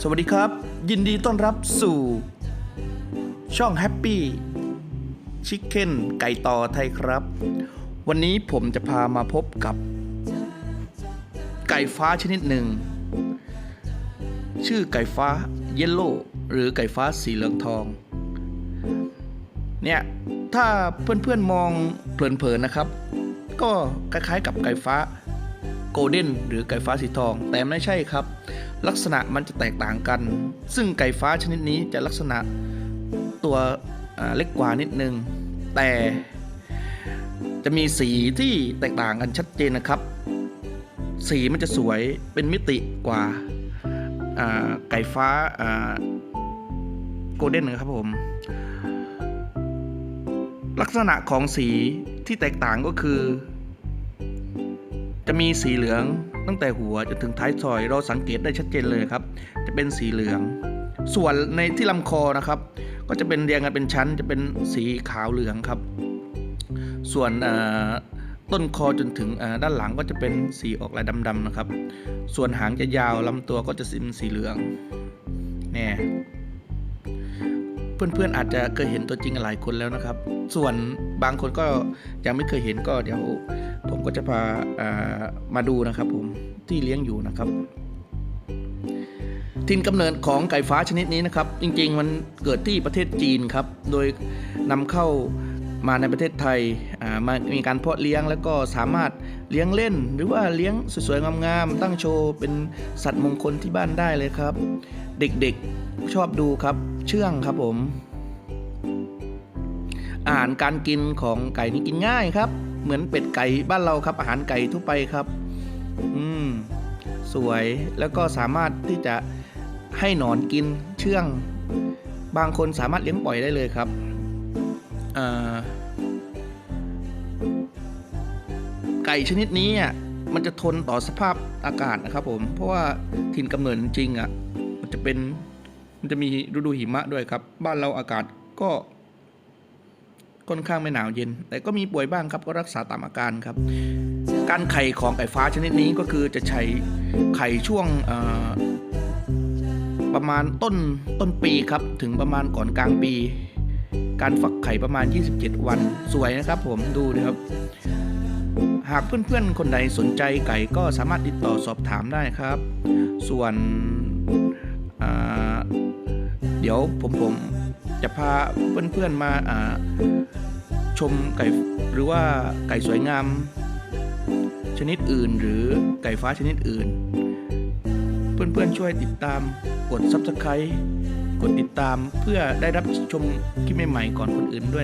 สวัสดีครับ ยินดีต้อนรับสู่ ช่อง Happy Chicken ไก่ต่อไทยครับ วันนี้ผมจะพามาพบกับ ไก่ฟ้าชนิดหนึ่ง ชื่อไก่ฟ้าเยลโล่หรือไก่ฟ้าสีเหลืองทอง เนี่ย ถ้าเพื่อนๆมองเพลินๆนะครับ ก็คล้ายๆกับไก่ฟ้า โกลเด้นหรือไก่ฟ้าสีทอง แต่ไม่ใช่ครับ ลักษณะมันจะแตกต่างกัน ซึ่งไก่ฟ้าชนิดนี้จะลักษณะตัวเล็กกว่านิดนึง แต่จะมีสีที่แตกต่างกันชัดเจนนะครับ สีมันจะสวยเป็นมิติกว่าไก่ฟ้าโกลเด้นนะครับผม ลักษณะของสีที่แตกต่างก็คือ จะมีสีเหลืองตั้งแต่หัวจนถึงท้ายซอย เราสังเกตได้ชัดเจนเลยครับ จะเป็นสีเหลือง ส่วนในที่ลำคอนะครับ ก็จะเป็นเรียงกันเป็นชั้น จะเป็นสีขาวเหลืองครับ ส่วนต้นคอจนถึงด้านหลังก็จะเป็นสีออกลายดำๆนะครับ ส่วนหางจะยาวลำตัวก็จะเป็นสีเหลืองเนี่ย เพื่อนๆอาจจะเคยเห็นตัวจริงหลายคนแล้วนะครับ ส่วนบางคนก็ยังไม่เคยเห็นก็เดี๋ยว ผมก็จะพาามาดูนะครับ ผมที่เลี้ยงอยู่นะครับทินกำเนิดของไก่ฟ้าชนิดนี้นะครับ จริงๆมันเกิดที่ประเทศจีนครับ โดยนำเข้า มาในประเทศไทยมามีการเพาะเลี้ยงแล้วก็สามารถเลี้ยงเล่น หรือว่าเลี้ยงสวยๆงามๆตั้งโชว์เป็นสัตว์มงคลที่บ้านได้เลยครับ เด็กๆชอบดูครับเชื่องครับผม อาหารการกินของไก่นี่กินง่ายครับ เหมือนเป็ดไก่บ้านเราครับ อาหารไก่ทั่วไปครับ อืมสวยแล้วก็สามารถที่จะให้หนอนกินเชื่อง บางคนสามารถเลี้ยงปล่อยได้เลยครับ อ่า ไก่ชนิดนี้อะมันจะทนต่อสภาพอากาศนะครับผมเพราะว่าถิ่นกำเนิดจริงอะมันจะเป็นมันจะมีฤดูหิมะด้วยครับ บ้านเราอากาศก็ค่อนข้างไม่หนาวเย็น แต่ก็มีป่วยบ้างครับก็รักษาตามอาการครับ การไข่ของไก่ฟ้าชนิดนี้ก็คือจะใช้ไข่ช่วงประมาณต้นต้นปีครับ ถึงประมาณก่อนกลางปี การฟักไข่ประมาณ 27 วันสวยนะครับผมดูนะครับ หากเพื่อนๆ คนใดสนใจไก่ก็สามารถติดต่อสอบถามได้ครับ ส่วนเดี๋ยวผมผมจะพาเพื่อนๆมาอ่าชมไก่หรือว่าไก่สวยงาม ชนิดอื่นหรือไก่ฟ้าชนิดอื่น เพื่อนๆช่วยติดตามกด Subscribe กดติดตามเพื่อได้รับชมคลิปใหม่ๆก่อนคนอื่นด้วย